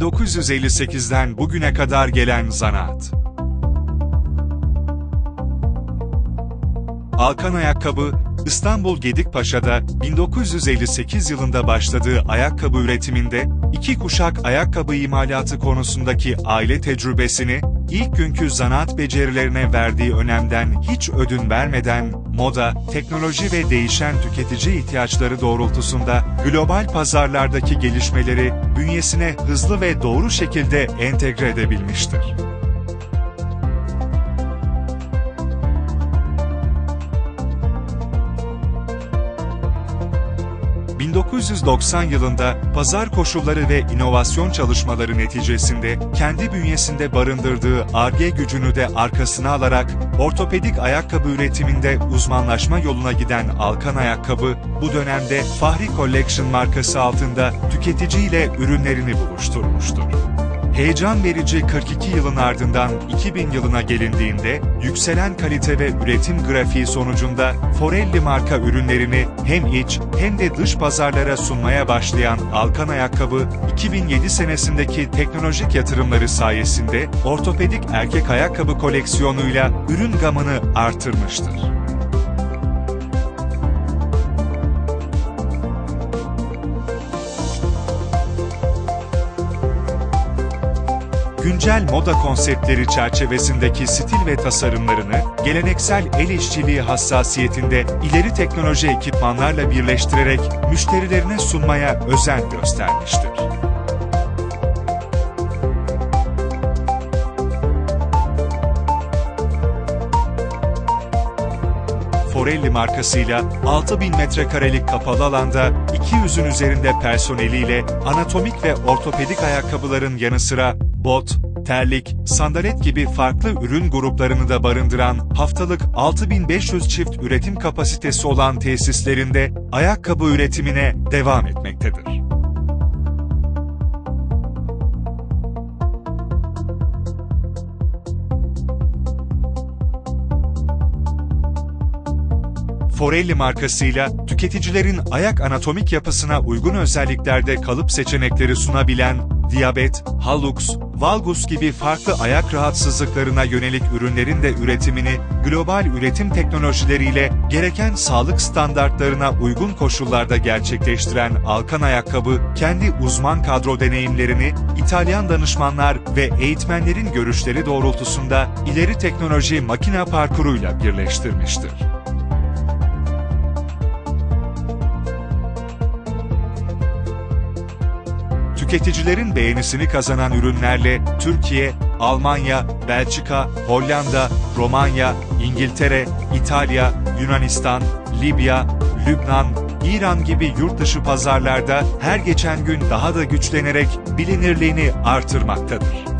1958'den bugüne kadar gelen zanaat. Alkan Ayakkabı, İstanbul Gedikpaşa'da 1958 yılında başladığı ayakkabı üretiminde, iki kuşak ayakkabı imalatı konusundaki aile tecrübesini, ilk günkü zanaat becerilerine verdiği önemden hiç ödün vermeden, moda, teknoloji ve değişen tüketici ihtiyaçları doğrultusunda global pazarlardaki gelişmeleri bünyesine hızlı ve doğru şekilde entegre edebilmiştir. 1990 yılında pazar koşulları ve inovasyon çalışmaları neticesinde kendi bünyesinde barındırdığı ARGE gücünü de arkasına alarak ortopedik ayakkabı üretiminde uzmanlaşma yoluna giden Alkan Ayakkabı bu dönemde Fahri Collection markası altında tüketiciyle ürünlerini buluşturmuştur. Heyecan verici 42 yılın ardından 2000 yılına gelindiğinde yükselen kalite ve üretim grafiği sonucunda Forelli marka ürünlerini hem iç hem de dış pazarlara sunmaya başlayan Alkan Ayakkabı 2007 senesindeki teknolojik yatırımları sayesinde ortopedik erkek ayakkabı koleksiyonuyla ürün gamını artırmıştır. Güncel moda konseptleri çerçevesindeki stil ve tasarımlarını, geleneksel el işçiliği hassasiyetinde ileri teknoloji ekipmanlarla birleştirerek müşterilerine sunmaya özen göstermiştir. Forelli markasıyla 6000 metrekarelik kapalı alanda 200'ün üzerinde personeliyle anatomik ve ortopedik ayakkabıların yanı sıra bot, terlik, sandalet gibi farklı ürün gruplarını da barındıran haftalık 6500 çift üretim kapasitesi olan tesislerinde ayakkabı üretimine devam etmektedir. Forelli markasıyla tüketicilerin ayak anatomik yapısına uygun özelliklerde kalıp seçenekleri sunabilen diyabet, halux, valgus gibi farklı ayak rahatsızlıklarına yönelik ürünlerin de üretimini global üretim teknolojileriyle gereken sağlık standartlarına uygun koşullarda gerçekleştiren Alkan Ayakkabı, kendi uzman kadro deneyimlerini İtalyan danışmanlar ve eğitmenlerin görüşleri doğrultusunda ileri teknoloji makine parkuruyla birleştirmiştir. Tüketicilerin beğenisini kazanan ürünlerle Türkiye, Almanya, Belçika, Hollanda, Romanya, İngiltere, İtalya, Yunanistan, Libya, Lübnan, İran gibi yurt dışı pazarlarda her geçen gün daha da güçlenerek bilinirliğini artırmaktadır.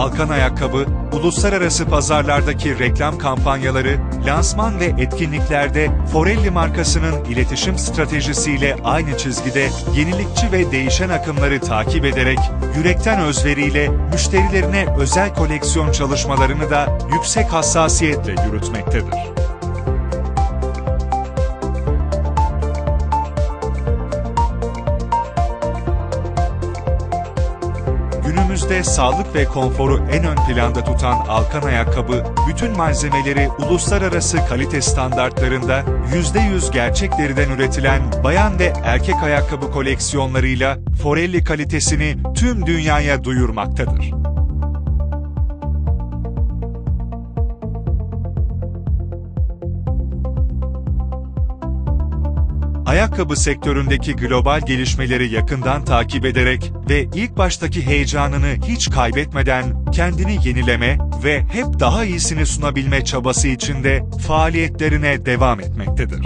Alkan Ayakkabı, uluslararası pazarlardaki reklam kampanyaları, lansman ve etkinliklerde Forelli markasının iletişim stratejisiyle aynı çizgide yenilikçi ve değişen akımları takip ederek, yürekten özveriyle müşterilerine özel koleksiyon çalışmalarını da yüksek hassasiyetle yürütmektedir. Günümüzde sağlık ve konforu en ön planda tutan Alkan Ayakkabı, bütün malzemeleri uluslararası kalite standartlarında %100 gerçek deriden üretilen bayan ve erkek ayakkabı koleksiyonlarıyla Forelli kalitesini tüm dünyaya duyurmaktadır. Ayakkabı sektöründeki global gelişmeleri yakından takip ederek ve ilk baştaki heyecanını hiç kaybetmeden kendini yenileme ve hep daha iyisini sunabilme çabası içinde faaliyetlerine devam etmektedir.